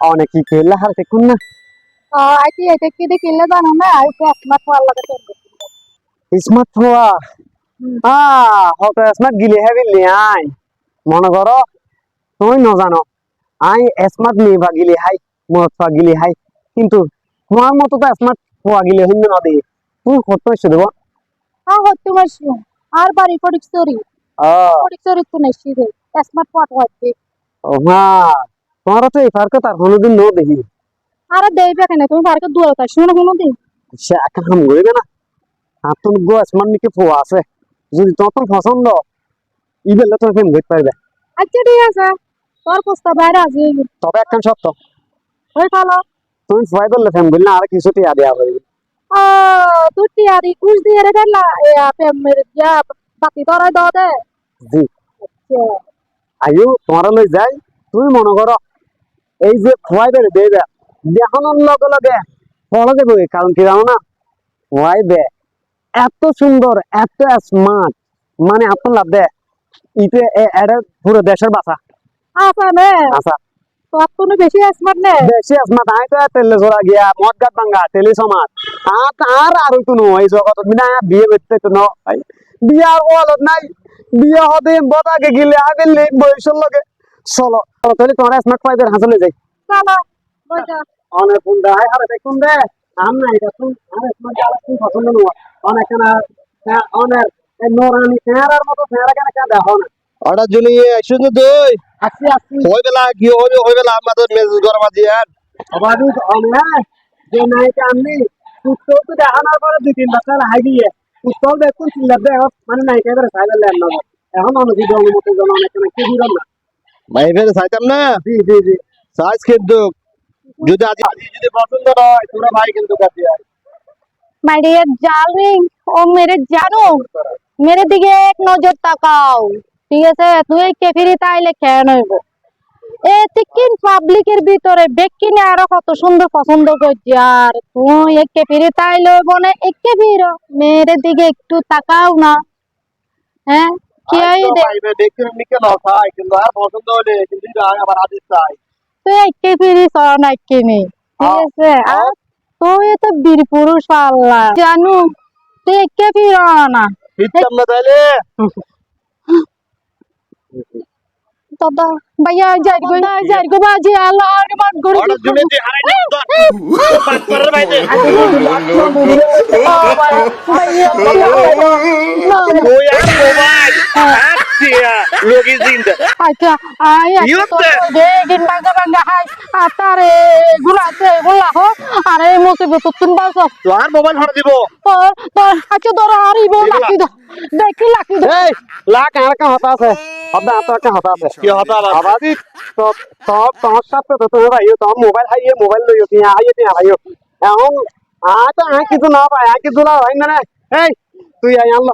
অনেক কি কেলা হার দেখুন না అయితే ఎటెక్కి వెళ్ళదానన్నా అయితే అస్మాత్ వాళ్ళకి স্মার্ট হওয়া আহ হয়তো স্মার্ট গিলি হ্যাঁ বিলি আই মনে করো তুমি ন জানো আই স্মার্ট নিয়ে বা গিলি হাই মত পা গিলি হাই কিন্তু তোমার মতো তো স্মার্ট হওয়া গিলি হইন না দিয়ে তুমি কত এসে দেবো ఆ హొత్తు మషి ఆరు బారి పొడికి సోరి আহ పొడికి సోరి తునషి রে అస్మాత్ పాట হচ্ছে ও হ্যাঁ তোমার তো এই পার্কে তার কোনোদিন ন দেখি। আরে দেইবে কেন? তুমি পার্কে দূরে তা শুনো কোনো দিন সে একা না। আর তুমি গো নিকে ফোয়া আছে। যদি তোমার পছন্দ ইবেলে তুমি ফেম গইতে পারবে। আচ্ছা ঠিক আছে। তোর প্রস্তাব বাইরে আছে। তবে একখান সত্য ওই ভালো তুমি ফোয়াই বললে ফেম বললে আর কিছু টিয়া দেওয়া তুই টিয়ারি কুছ দিয়ে রে ফেললা এ আপে মেরে যা বাতি তোরা দাও দে। জি। আচ্ছা। আয়ু তোমার লই যাই তুমি মনে করো এই যে খোয়াই বেড়ে দেবে দেখানোর লগে লগে পড়া দেবো কারণ কি জানো? না খোয়াই দে। এত সুন্দর এত স্মার্ট মানে আপনার লাভ দে। ইতে এটা পুরো দেশের বাসা আচ্ছা নে? আচ্ছা তো বেশি স্মার্ট নে? বেশি স্মার্ট আই তো তেলে জোড়া গিয়া মদ গাত ভাঙ্গা তেলি সমাজ আর আর আর তো নো এই জগত বিনা বিয়ে করতে তো ন? বিয়ার ওয়ালত নাই বিয়ে হতে বতাকে গিলে আগে লেট বয়সের লগে। চলো। তাহলে তোমার স্মার্ট ফাইভের হাসলে যাই। চলো অনেক কোন দে হাই হারে কোন দে। আম না এটা শুন আরে স্মার্ট আলা কোন পছন্দ নো অনেক না অনেক। নোরানি ফেরার মতো ফেরা কেন কেন দেখো না? হঠাৎ জন্য শুধু দই আসি আসি হই বেলা কি হইবে হই বেলা আমাদের মেজ গরম আজি আর অবাধি অনেক। যে নাইকে আমি সুস্থ তো দেখানোর পরে দুই তিন বছর হাই দিয়ে সুস্থ দেখুন চিল্লার দেখ মানে নাইকে এবারে সাইবার লেন না এখন অনুমতি অনুমতি জন অনেক অনেক কি দিলাম না ভাই ফের চাইতাম না জি জি জি সাইজ কিন্তু যদি আজ আজি যদি পছন্দ হয় তোরা ভাই কিন্তু কাছে আর মাই ডিয়ার ডার্লিং ও মেরে জানো মেরে দিকে এক নজর তাকাও ঠিক আছে তুই এই কেফিরি তাইলে খেয়ে নইব এ তিকিন পাবলিকের ভিতরে বেকিনে আরও কত সুন্দর পছন্দ করছি। আর তুই এক কেফিরি তাইলে বনে এক কেফির মেয়ের দিকে একটু তাকাও না। হ্যাঁ? কি আই দে ন তুই এক কেফিরি সর না কিনি ঠিক আছে? আর তুই তো বীর পুরুষ আল্লাহ। জানু তুই এক কেফির না। ফিরতাম না তাইলে? দাদা ভাইয়া যাই গো যাই গো বাজি আল্লাহ আর মান করে হঠাৎ জন্য তুই হারাই না তো। পাঁচ করার বাইরে। ওই আর মোবাইল আচ্ছা। লোকি জিন্দা। আচ্ছা আই ইউতে। দে দিন বাঙ্গা বাঙ্গা হাই। আতারে গুলাতে গুলা হো। আরে মুসিবত তুন বাস তো আর মোবাইল হারা দিব। তোর তোর আচ্ছা তোর আর লাকি দো দেখি লাকি দো এই লাখ আর কা হতা আছে। আপনি আপনাকে হবে হতা আছে কি হবে আবাদি তো সব তোমার সাথে তো তুমি ভাই তোমার মোবাইল হাইয়ে মোবাইল লইও তুমি হাইয়ে তুমি ভাইও এখন আ তো আ কিছু না ভাই আ কিছু না ভাই না এই তুই আই আনলো।